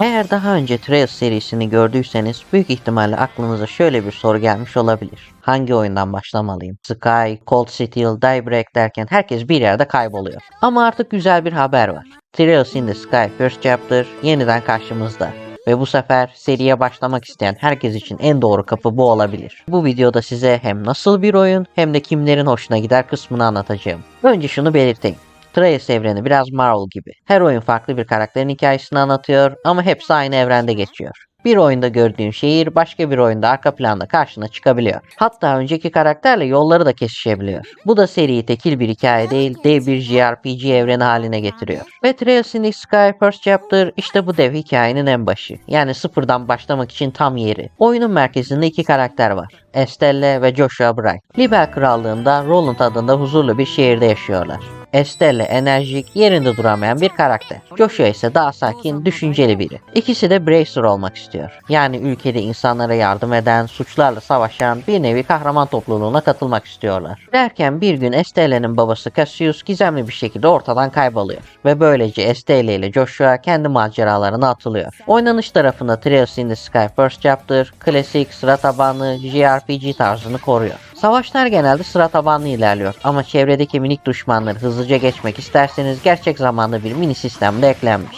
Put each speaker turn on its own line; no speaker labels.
Eğer daha önce Trails serisini gördüyseniz büyük ihtimalle aklınıza şöyle bir soru gelmiş olabilir. Hangi oyundan başlamalıyım? Sky, Cold Steel, Daybreak derken herkes bir yerde kayboluyor. Ama artık güzel bir haber var. Trails in the Sky First Chapter yeniden karşımızda. Ve bu sefer seriye başlamak isteyen herkes için en doğru kapı bu olabilir. Bu videoda size hem nasıl bir oyun hem de kimlerin hoşuna gider kısmını anlatacağım. Önce şunu belirteyim. Trails evreni biraz Marvel gibi. Her oyun farklı bir karakterin hikayesini anlatıyor ama hepsi aynı evrende geçiyor. Bir oyunda gördüğün şehir başka bir oyunda arka planda karşına çıkabiliyor. Hatta önceki karakterle yolları da kesişebiliyor. Bu da seriyi tekil bir hikaye değil dev bir JRPG evreni haline getiriyor. Ve Trails in the Sky First Chapter işte bu dev hikayenin en başı. Yani sıfırdan başlamak için tam yeri. Oyunun merkezinde iki karakter var. Estelle ve Joshua Bright. Libel Krallığında Roland adında huzurlu bir şehirde yaşıyorlar. Estelle enerjik, yerinde duramayan bir karakter. Joshua ise daha sakin, düşünceli biri. İkisi de Bracer olmak istiyor. Yani ülkede insanlara yardım eden, suçlarla savaşan bir nevi kahraman topluluğuna katılmak istiyorlar. Derken bir gün Estelle'nin babası Cassius gizemli bir şekilde ortadan kayboluyor. Ve böylece Estelle ile Joshua kendi maceralarına atılıyor. Oynanış tarafında Trails in the Sky First Chapter, klasik, sıra tabanlı, JRPG tarzını koruyor. Savaşlar genelde sıra tabanlı ilerliyor ama çevredeki minik düşmanları hızlıca geçmek isterseniz gerçek zamanlı bir mini sistem de eklenmiş.